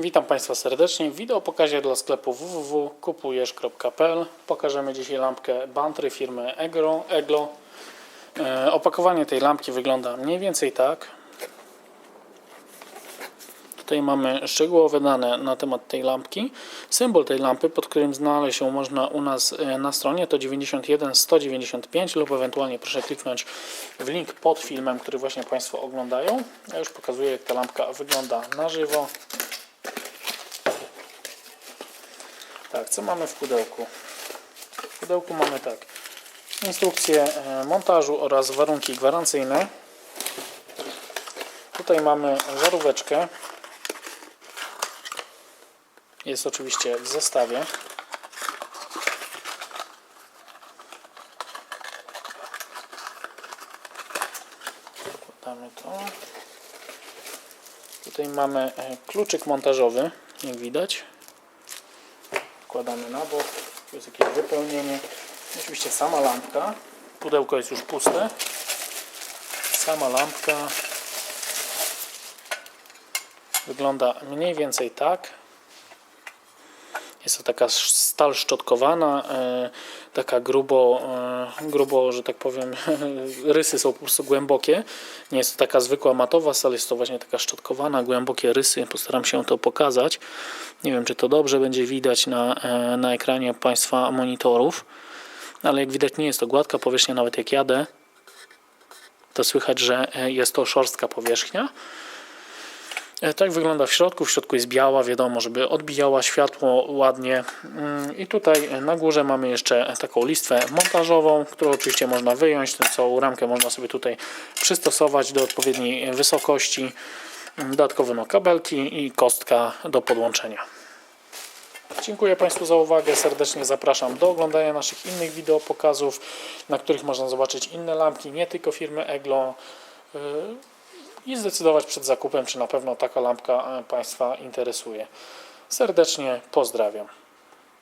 Witam Państwa serdecznie w wideo pokazie dla sklepu www.kupujesz.pl Pokażemy dzisiaj lampkę Bantry firmy Egro, Eglo. E, Opakowanie tej lampki wygląda mniej więcej tak. Tutaj mamy szczegółowe dane na temat tej lampki. Symbol tej lampy, pod którym znaleźć się można u nas e, na stronie to 91195 lub ewentualnie proszę kliknąć w link pod filmem, który właśnie Państwo oglądają. Ja już pokazuję jak ta lampka wygląda na żywo. Tak, co mamy w pudełku? W pudełku mamy tak. Instrukcję e, montażu oraz warunki gwarancyjne. Tutaj mamy żaróweczkę. Jest oczywiście w zestawie. Wkładamy to. Tutaj mamy e, kluczyk montażowy, jak widać wkładamy na bok. Tu jest jakieś wypełnienie. Oczywiście sama lampka. Pudełko jest już puste. Sama lampka wygląda mniej więcej tak. Jest to taka stal szczotkowana, e, taka grubo, e, grubo, że tak powiem, rysy są po prostu głębokie. Nie jest to taka zwykła matowa stal, jest to właśnie taka szczotkowana, głębokie rysy. Postaram się to pokazać. Nie wiem, czy to dobrze będzie widać na, e, na ekranie Państwa monitorów, ale jak widać nie jest to gładka powierzchnia, nawet jak jadę, to słychać, że jest to szorstka powierzchnia. E, Tak wygląda w środku. W środku jest biała, wiadomo, żeby odbijała światło ładnie. Mm, I tutaj na górze mamy jeszcze taką listwę montażową, którą oczywiście można wyjąć. Tę całą ramkę można sobie tutaj przystosować do odpowiedniej wysokości. Mm, Dodatkowo no, kabelki i kostka do podłączenia. Dziękuję Państwu za uwagę. Serdecznie zapraszam do oglądania naszych innych wideo pokazów, na których można zobaczyć inne lampki, nie tylko firmy Eglo. I zdecydować przed zakupem, czy na pewno taka lampka e, Państwa interesuje. Serdecznie pozdrawiam.